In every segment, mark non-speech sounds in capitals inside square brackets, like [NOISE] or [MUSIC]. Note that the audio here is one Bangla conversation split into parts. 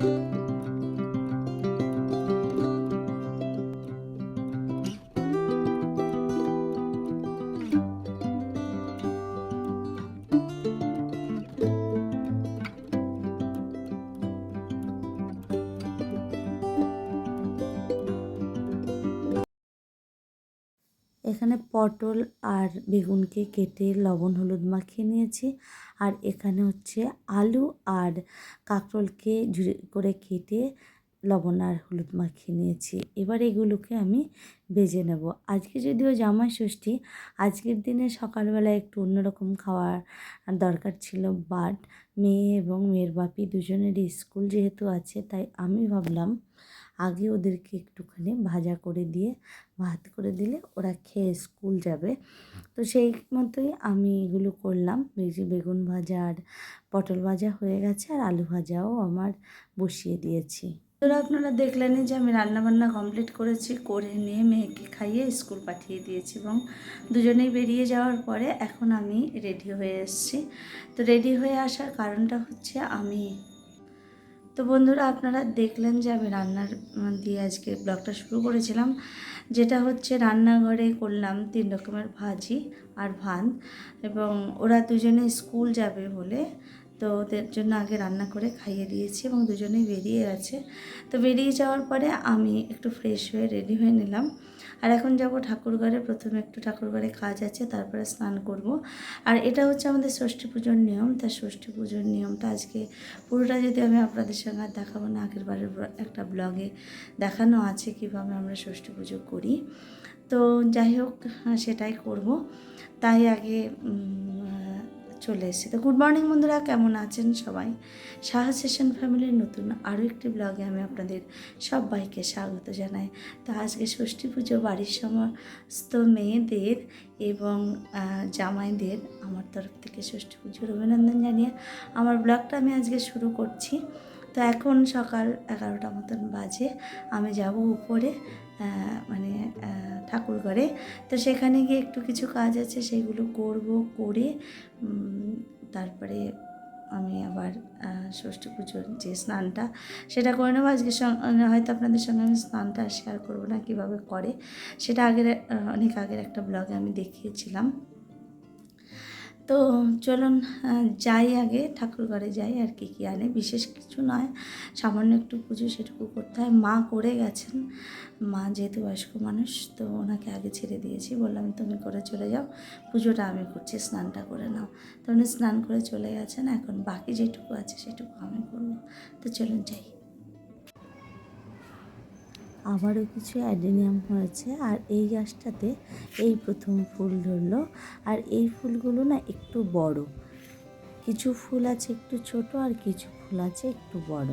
Música এখানে পটল আর বেগুনকে কেটে লবণ, হলুদ মাখিয়ে নিয়েছি। আর এখানে হচ্ছে আলু আর কাঁকরোলকে ঝুড়ি করে কেটে লবণ আর হলুদ মাখিয়ে নিয়েছি। এবার এগুলোকে আমি ভেজে নেব। আজকে যদিও জামাই ষষ্ঠী, আজকের দিনে সকালবেলা একটু অন্যরকম খাওয়ার দরকার ছিল, বাট মেয়ে এবং মেয়ের বাপি দুজনেরই স্কুল যেহেতু আছে, তাই আমি ভাবলাম আগে ওদেরকে একটুখানি ভাজা করে দিয়ে, ভাত করে দিলে ওরা খেয়ে স্কুল যাবে। তো সেই মতোই আমি এগুলো করলাম। ভেজে বেগুন ভাজা আর পটল ভাজা হয়ে গেছে আর আলু ভাজাও আমার বসিয়ে দিয়েছি। তোরা আপনারা দেখলেনই যে আমি রান্নাবান্না কমপ্লিট করেছি, করে নিয়ে মেয়েকে খাইয়ে স্কুল পাঠিয়ে দিয়েছি এবং দুজনেই বেরিয়ে যাওয়ার পরে এখন আমি রেডি হয়ে এসেছি। তো রেডি হয়ে আসার কারণটা হচ্ছে আমি তো বন্ধুরা আপনারা দেখলেন যে আমি রান্নার দিয়ে আজকে ব্লগটা শুরু করেছিলাম, যেটা হচ্ছে রান্নাঘরে করলাম তিন রকমের ভাজি আর ভাত এবং ওরা দুজনে স্কুল যাবে বলে তো ওদের জন্য আগে রান্না করে খাইয়ে দিয়েছি এবং দুজনেই বেরিয়ে আছে তো বেরিয়ে যাওয়ার পরে আমি একটু ফ্রেশ হয়ে রেডি হয়ে নিলাম। আর এখন যাব ঠাকুরঘরে, প্রথমে একটু ঠাকুরঘরে কাজ আছে, তারপরে স্নান করব। আর এটা হচ্ছে আমাদের ষষ্ঠী পুজোর নিয়ম, তা ষষ্ঠী পুজোর নিয়মটা আজকে পুরোটা যদি আমি আপনাদের সঙ্গে আর দেখাবো না, আগের বারের একটা ব্লগে দেখানো আছে কীভাবে আমরা ষষ্ঠী পুজো করি। তো যাই হোক সেটাই করব। তাই আগে চলে এসেছি। তো গুড মর্নিং বন্ধুরা, কেমন আছেন সবাই? সাহা সেশন ফ্যামিলির নতুন আরও একটি ব্লগে আমি আপনাদের সবাইকে স্বাগত জানাই। তো আজকে ষষ্ঠী পুজো বাড়ির সমস্ত মেয়েদের এবং জামাইদের আমার তরফ থেকে ষষ্ঠী পুজোর অভিনন্দন জানিয়ে আমার ব্লগটা আমি আজকে শুরু করছি। তো এখন সকাল এগারোটা মতন বাজে, আমি যাব উপরে। মানে ঠাকুর ঘরে। তো সেখানে গিয়ে একটু কিছু কাজ আছে সেইগুলো করব, করে তারপরে আমি আবার ষষ্ঠী পুজোর যে স্নানটা সেটা করে নেব। আজকে হয়তো আপনাদের সঙ্গে আমি স্নানটা শেয়ার করব না কীভাবে করে। সেটা আগের অনেক আগের একটা ব্লগে আমি দেখিয়েছিলাম। তো চলুন যাই আগে, ঠাকুর ঘরে যাই আর কি কী আনে। বিশেষ কিছু নয়, সামান্য একটু পুজো সেটুকু করতে হয়। মা করে গেছেন, মা যেহেতু বয়স্ক মানুষ, তো ওনাকে আগে ছেড়ে দিয়েছি। বললাম, তুমি করে চলে যাও, পুজোটা আমি করছি, স্নানটা করে নাও। তো উনি স্নান করে চলে গেছেন। এখন বাকি যেটুকু আছে সেটুকু আমি করব। তো চলুন যাই। আবারও কিছু অ্যাডেনিয়াম হয়েছে আর এই গাছটাতে এই প্রথম ফুল ধরলো। আর এই ফুলগুলো না একটু বড়। কিছু ফুল আছে একটু ছোট আর কিছু ফুল আছে একটু বড়।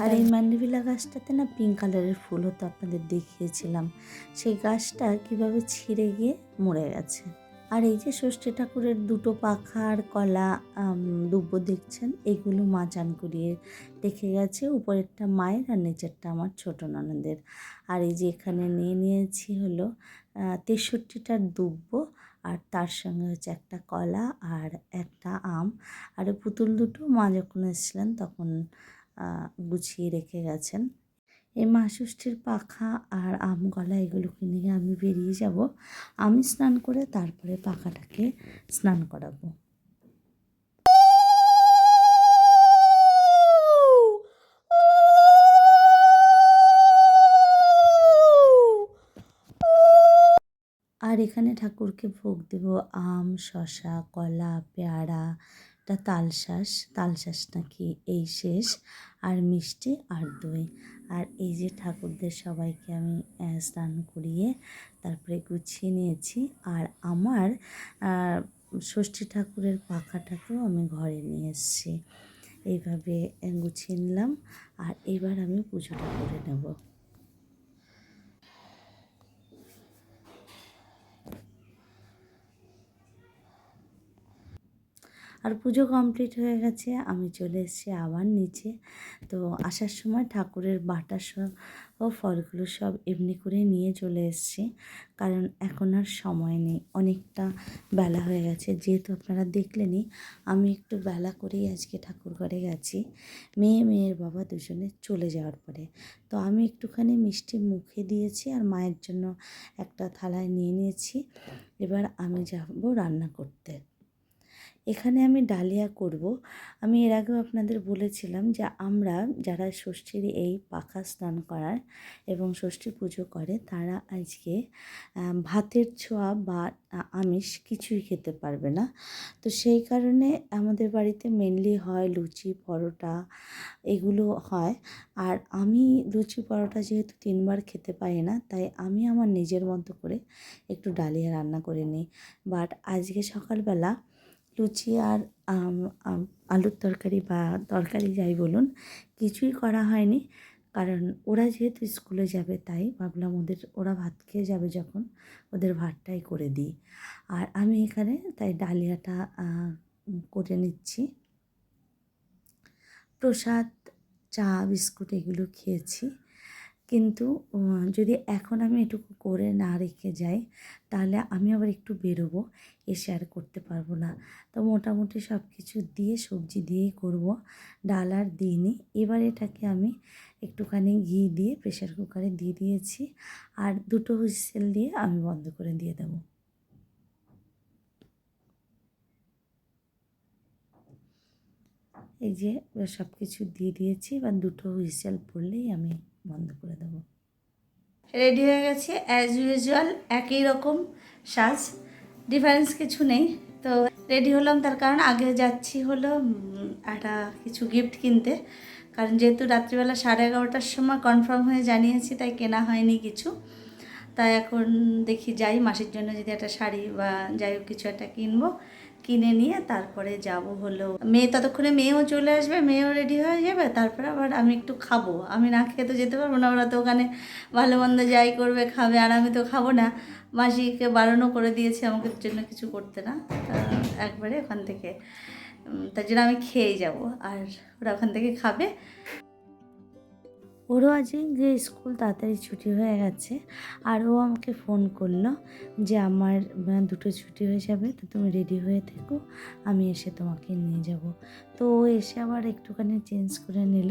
আর এই ম্যান্ডিভিলা গাছটাতে না পিঙ্ক কালারের ফুল হতো আপনাদের দেখিয়েছিলাম। সেই গাছটা কীভাবে ছিঁড়ে গিয়ে মরে গেছে। আর এই যে ষষ্ঠী ঠাকুরের দুটো পাখা আর কলা দুব্য দেখছেন, এগুলো মা চান করিয়ে রেখে গেছে। উপরেরটা মায়ের আর নিচেরটা আমার ছোট ননদের। আর এই যে এখানে নিয়ে নিয়েছি হলো তেষট্টিটার দুব্য আর তার সঙ্গে হচ্ছে একটা কলা আর একটা আম। আর পুতুল দুটো মা যখন এসেছিলেন তখন গুছিয়ে রেখে গেছেন। এই মা ষষ্ঠীর পাখা আর আম গলা এগুলোকে নিয়ে আমি বেরিয়ে যাব। আমি স্নান করে তারপরে পাখাটাকে স্নান করাবো। আর এখানে ঠাকুরকে ভোগ দেব। আম শশা কলা, পেয়ারা একটা তালশাঁস। তালশাঁস নাকি এই শেষ। আর মিষ্টি আর দই। আর এই যে ঠাকুরদের সবাইকে আমি স্নান করিয়ে তারপরে গুছিয়ে নিয়েছি। আর আমার ষষ্ঠী ঠাকুরের পাখাটাকেও আমি ঘরে নিয়ে এসেছি। এইভাবে গুছিয়ে নিলাম। আর এবার আমি পুজোটা করে নেব। আর পুজো কমপ্লিট হয়ে গেছে, আমি চলে এসেছি আবার নিচে। তো আসার সময় ঠাকুরের বাটা সব ও ফলগুলো সব এমনি করে নিয়ে চলে এসেছি, কারণ এখন আর সময় নেই, অনেকটা বেলা হয়ে গেছে। যেহেতু আপনারা দেখলেনই, আমি একটু বেলা করেই আজকে ঠাকুর ঘরে গেছি। মেয়ে, মেয়ের বাবা দুজনে চলে যাওয়ার পরে। তো আমি একটুখানি মিষ্টি মুখে দিয়েছি আর মায়ের জন্য একটা থালায় নিয়ে নিয়েছি। এবার আমি যাব রান্না করতে। এখানে আমি ডালিয়া করব। আমি এর আগেও আপনাদের বলেছিলাম যে আমরা যারা ষষ্ঠীর এই পাখা স্নান করার এবং ষষ্ঠী পুজো করে, তারা আজকে ভাতের ছোঁয়া বা আমিষ কিছুই খেতে পারবে না। তো সেই কারণে আমাদের বাড়িতে মেনলি হয় লুচি, পরোটা এগুলো হয়। আর আমি লুচি, পরোটা যেহেতু তিনবার খেতে পারি না, তাই আমি আমার নিজের মতো করে একটু ডালিয়া রান্না করে নিই। বাট আজকে সকালবেলা লুচি আর আলুর তরকারি বা তরকারি যাই বলুন, কিছুই করা হয়নি। কারণ ওরা যেহেতু স্কুলে যাবে তাই ভাবলাম ওদের, ওরা ভাত খেয়ে যাবে যখন, ওদের ভাতটাই করে দিই। আর আমি এখানে তাই ডালিয়াটা করে নিচ্ছি। প্রসাদ, চা, বিস্কুট এগুলো খেয়েছি। কিন্তু যদি এখন আমি এটুকু করে না রেখে যাই, তাহলে আমি আবার একটু বেরোবো এসে আর করতে পারব না। তো মোটামুটি সব কিছু দিয়ে, সবজি দিয়েই করব, ডাল আর দিইনি। এবার এটাকে আমি একটুখানি ঘি দিয়ে প্রেশার কুকারে দিয়ে দিয়েছি। আর দুটো হুইসেল দিয়ে আমি বন্ধ করে দিয়ে দেবো। এই যে সব কিছু দিয়ে দিয়েছি, এবার দুটো হুইসেল পড়লেই আমি বন্ধ করে দেবো। রেডি হয়ে গেছে অ্যাজ ইউজুয়াল একই রকম সাজ। ডিফারেন্স কিছু নেই। তো রেডি হলাম, তার কারণ আগে যাচ্ছি হলো একটা কিছু গিফট কিনতে। কারণ যেহেতু রাত্রিবেলা সাড়ে এগারোটার সময় কনফার্ম হয়ে জানিয়েছি, তাই কেনা হয়নি কিছু। তাই এখন দেখি যাই, মাসির জন্য যদি একটা শাড়ি বা যাই হোক কিছু একটা কিনবো। কিনে নিয়ে তারপরে যাব হলো। মেয়ে ততক্ষণে মেয়েও চলে আসবে, মেয়েও রেডি হয়ে যাবে, তারপরে আবার আমি একটু খাব। আমি না খেয়ে তো যেতে পারব না, ওরা তো ওখানে ভালো মন্দ যাই করবে, খাবে, আর আমি তো খাব না। মাসিকে বারণও করে দিয়েছে, আমাকে জন্য কিছু করতে না। একবারে ওখান থেকে তার জন্য আমি খেয়েই যাব, আর ওরা ওখান থেকে খাবে। ওরও আজকে স্কুল তাড়াতাড়ি ছুটি হয়ে গেছে আর ও আমাকে ফোন করল যে আমার দুটো ছুটি হয়ে যাবে, তো তুমি রেডি হয়ে থেকো, আমি এসে তোমাকে নিয়ে যাব। তো ও এসে আবার একটুখানি চেঞ্জ করে নিল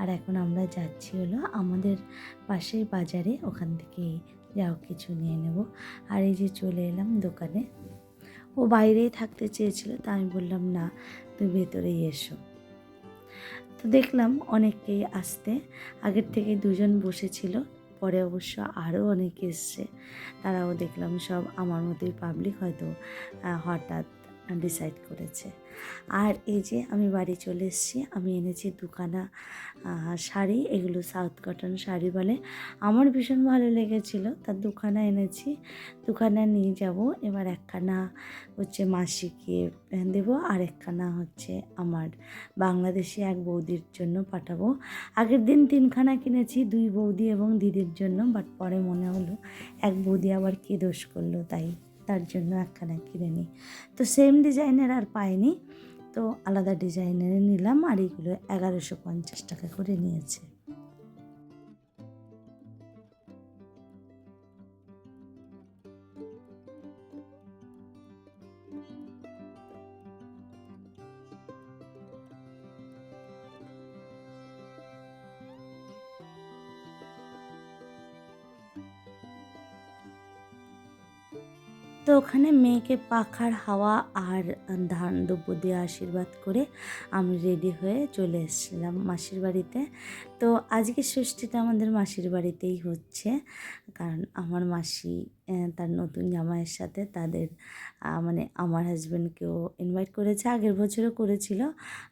আর এখন আমরা যাচ্ছি হলো আমাদের পাশের বাজারে, ওখান থেকেই যাও কিছু নিয়ে নেব। আর এই যে চলে এলাম দোকানে। ও বাইরেই থাকতে চেয়েছিল, তা আমি বললাম, না, তুমি ভেতরেই এসো। তো দেখলাম অনেকেই আসতে। আগের থেকে দুজন বসেছিল, পরে অবশ্য আরও অনেকে এসছে। তারাও দেখলাম সব আমার মতোই পাবলিক হয়তো হঠাৎ ডিসাইড করেছে। আর এই যে আমি বাড়ি চলে এসেছি, আমি এনেছি দুখানা শাড়ি, এগুলো সাউথ কটন শাড়ি বলে। আমার ভীষণ ভালো লেগেছিল তার দুখানা এনেছি, দুখানা নিয়ে যাব। এবার একখানা হচ্ছে মাসিকে দেবো, আর একখানা হচ্ছে আমার বাংলাদেশি এক বৌদির জন্য পাঠাবো। আগের দিন তিনখানা কিনেছি, দুই বৌদি এবং দিদির জন্য বাট পরে মনে হলো এক বৌদি আবার কী দোষ করল তাই। তার জন্য একখানা কিনে নিই। তো সেম ডিজাইনের আর পাইনি। তো আলাদা ডিজাইনের নিলাম আর এগুলো এগারোশো পঞ্চাশ টাকা করে নিয়েছে। তো ওখানে মেয়েকে পাখার হাওয়া আর ধান দ্রব্য দিয়ে আশীর্বাদ করে আমি রেডি হয়ে চলে এসেছিলাম মাসির বাড়িতে। তো আজকে ষষ্ঠীটা আমাদের মাসির বাড়িতেই হচ্ছে। কারণ আমার মাসি তার নতুন জামাইয়ের সাথে তাদের মানে আমার হাজব্যান্ডকেও ইনভাইট করেছে। আগের বছরও করেছিল।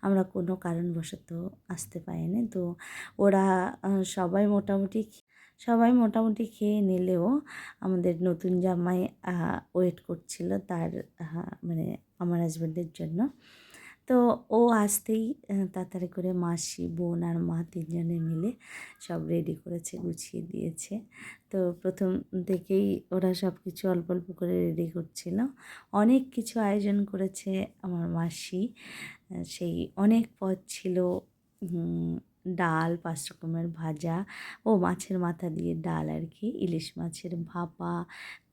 আমরা কোনো কারণবশত আসতে পারিনি। তো ওরা সবাই মোটামুটি সবাই মোটামুটি খেয়ে নিলেও আমাদের নতুন জামাই ওয়েট করছিল তার মানে আমার হাজব্যান্ডের জন্য। তো ও আসতেই তাড়াতাড়ি করে মাসি, বোন আর মা তিনজনে মিলে সব রেডি করেছে, গুছিয়ে দিয়েছে। তো প্রথম থেকেই ওরা সব কিছু অল্প অল্প করে রেডি করছিল। অনেক কিছু আয়োজন করেছে আমার মাসি। সেই অনেক পথ ছিল ডাল, পাঁচ রকমের ভাজা ও মাছের মাথা দিয়ে ডাল আর কি। ইলিশ মাছের ভাপা,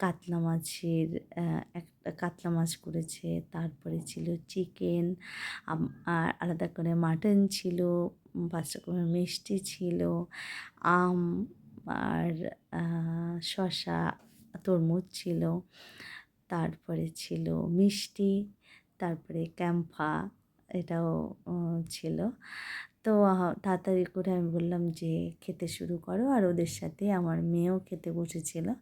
কাতলা মাছের একটা কাতলা মাছ করেছে, তারপরে ছিল চিকেন আর আলাদা করে মাটন ছিল, পাঁচ রকমের মিষ্টি ছিল, আম, আর শসা, তরমুজ ছিল, তারপরে ছিল মিষ্টি, তারপরে ক্যাম্পা এটাও ছিল। তো তাড়াতাড়ি করে আমি বললাম যে, খেতে শুরু করো। আর ওদের সাথে আমার মেয়েও খেতে বসেছিল।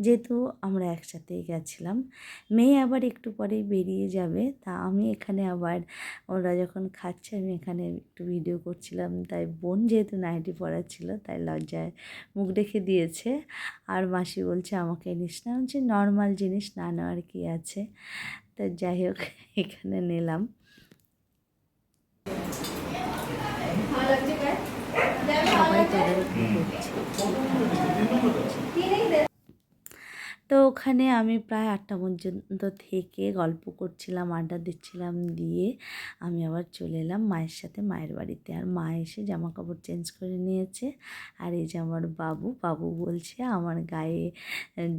যেহেতু আমরা একসাথেই গেছিলাম। মেয়ে আবার একটু পরেই বেরিয়ে যাবে। তা আমি এখানে আবার, ওরা যখন খাচ্ছে, আমি এখানে একটু ভিডিও করছিলাম। তাই বোন যেহেতু নাইটি পরা ছিল, তাই লজ্জায় মুখ রেখে দিয়েছে। আর মাসি বলছে, আমাকে নিস না। যে নর্মাল জিনিস না নেওয়ার কি আছে? তো যাই হোক, [LAUGHS] এখানে নিলাম সবাই তদারকি করছে তো ওখানে আমি প্রায় আটটা পর্যন্ত থেকে গল্প করছিলাম, আড্ডা দিচ্ছিলাম, দিয়ে আমি আবার চলে এলাম মায়ের সাথে, মায়ের বাড়িতে। আর মা এসে জামা কাপড় চেঞ্জ করে নিয়েছে। আর এই যে আমার বাবু বাবু বলছে, আমার গায়ে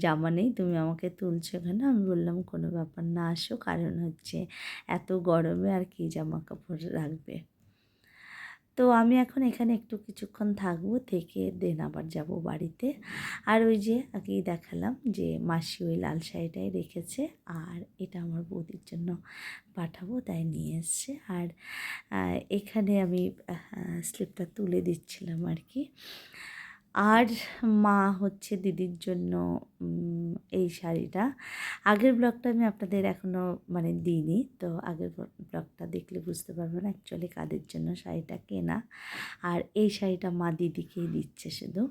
জামা নেই, তুমি আমাকে তুলছো কেন আমি বললাম, কোনো ব্যাপার না, আসো। কারণ হচ্ছে এত গরমে আর কি জামা কাপড় রাখবে? তো আমি এখন এখানে একটু কিছুক্ষণ থাকব, থেকে দেন আবার যাব বাড়িতে। আর ওই যে আগেই দেখালাম যে মাসি ওই লাল শাড়িটাই রেখেছে আর এটা আমার বৌদির জন্য পাঠাবো, তাই নিয়ে এসছে। আর এখানে আমি স্লিপটা তুলে দিচ্ছিলাম আর কি। আর মা হচ্ছে দিদির জন্য এই শাড়িটা। আগের ব্লগটা আমি আপনাদের এখনও মানে দিইনি, তো আগের ব্লগটা দেখলে বুঝতে পারবেন অ্যাকচুয়ালি কাদের জন্য শাড়িটা কেনা। আর এই শাড়িটা মা দিদিকেই দিচ্ছে শুধু।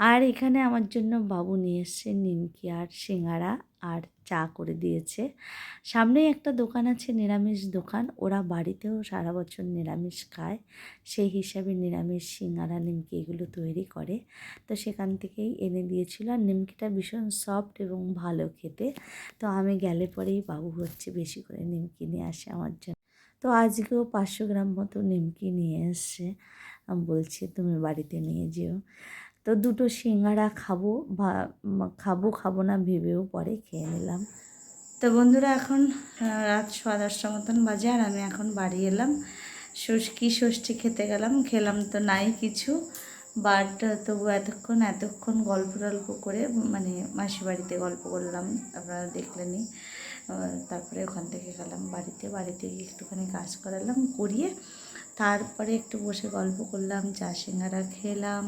আর এখানে আমার জন্য বাবু নিয়ে এসছে নিমকি আর সিঙ্গারা আর চা করে দিয়েছে। সামনেই একটা দোকান আছে নিরামিষ দোকান। ওরা বাড়িতেও সারা বছর নিরামিষ খায়। সেই হিসাবে নিরামিষ, সিঙ্গারা, নিমকি এগুলো তৈরি করে। তো সেখান থেকেই এনে দিয়েছিল। আর নিমকিটা ভীষণ সফট এবং ভালো খেতে। তো আমি গেলে পরেই বাবু হচ্ছে বেশি করে নিমকি নিয়ে আসে আমার জন্য। তো আজকেও পাঁচশো গ্রাম মতো নিমকি নিয়ে এসছে। বলছি, তুমি বাড়িতে নিয়ে যেও। তো দুটো সিঙ্গারা খাব বা খাব খাব না ভেবেও পরে খেয়ে নিলাম। তো বন্ধুরা এখন রাত সোয়া দশটা মতন বাজে আর আমি এখন বাড়ি এলাম। ষষ্ঠ ষষ্ঠী খেতে গেলাম খেলাম তো নাই কিছু বাট তবু এতক্ষণ এতক্ষণ গল্প টল্প করে মানে মাসি বাড়িতে গল্প করলাম আপনারা দেখলেনই। আহ, তারপরে ওখান থেকে গেলাম বাড়িতে বাড়িতে গিয়ে একটুখানি কাজ করালাম করিয়ে তারপরে একটু বসে গল্প করলাম চা সিঙ্গারা খেলাম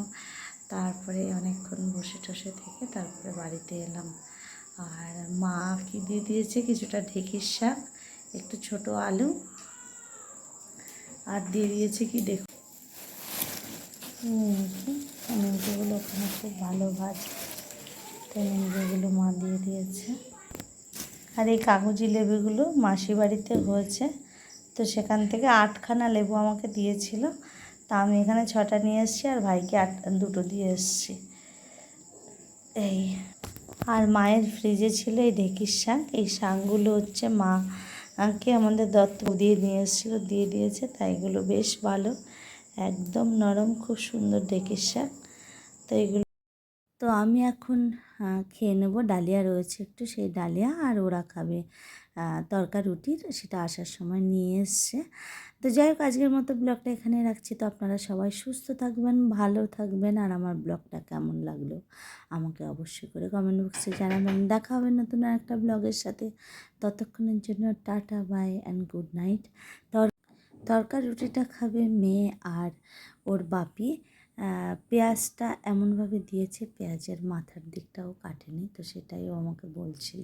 তারপরে অনেকক্ষণ বসে টসে থেকে তারপরে বাড়িতে এলাম। আর মা কি দিয়ে দিয়েছে কিছুটা ঢেঁকির শাক, একটু ছোট আলু, আর দিয়ে দিয়েছে কি দেখো। নিমকিগুলো ওখানে খুব ভালো ভাজ। তো নিমকিগুলো মা দিয়ে দিয়েছে। আর এই কাগজি লেবুগুলো মাসি বাড়িতে হয়েছে, তো সেখান থেকে আটখানা লেবু আমাকে দিয়েছিল। তা আমি এখানে ছটা নিয়ে এসেছি আর ভাইকে আট, দুটো দিয়ে এসেছি। এই, আর মায়ের ফ্রিজে ছিল এই ঢেঁকির শাক। এই শাকগুলো হচ্ছে মা কে আমাদের দত্ত দিয়ে নিয়ে এসেছিল, দিয়ে দিয়েছে, তাই এগুলো বেশ ভালো। একদম নরম, খুব সুন্দর ঢেঁকির শাক। তো এগুলো, তো আমি এখন খেয়ে নেব। ডালিয়া রয়েছে একটু, সেই ডালিয়া আর ওরা খাবে। তরকা রুটির সেটা আসার সময় নিয়ে এসছে। তো যাই হোক, আজকের মতো ব্লগটা এখানে রাখছি। তো আপনারা সবাই সুস্থ থাকবেন, ভালো থাকবেন। আর আমার ব্লগটা কেমন লাগল আমাকে অবশ্যই করে কমেন্ট বক্সে জানাবেন। দেখা হবে নতুন আর একটা ব্লগের সাথে। ততক্ষণের জন্য tata bye and good night তর, তরকা রুটিটা খাবে মেয়ে আর ওর বাপি। পেঁয়াজটা এমনভাবে দিয়েছে, পেঁয়াজের মাথার দিকটাও কাটেনি, তো সেটাই ও আমাকে বলছিল।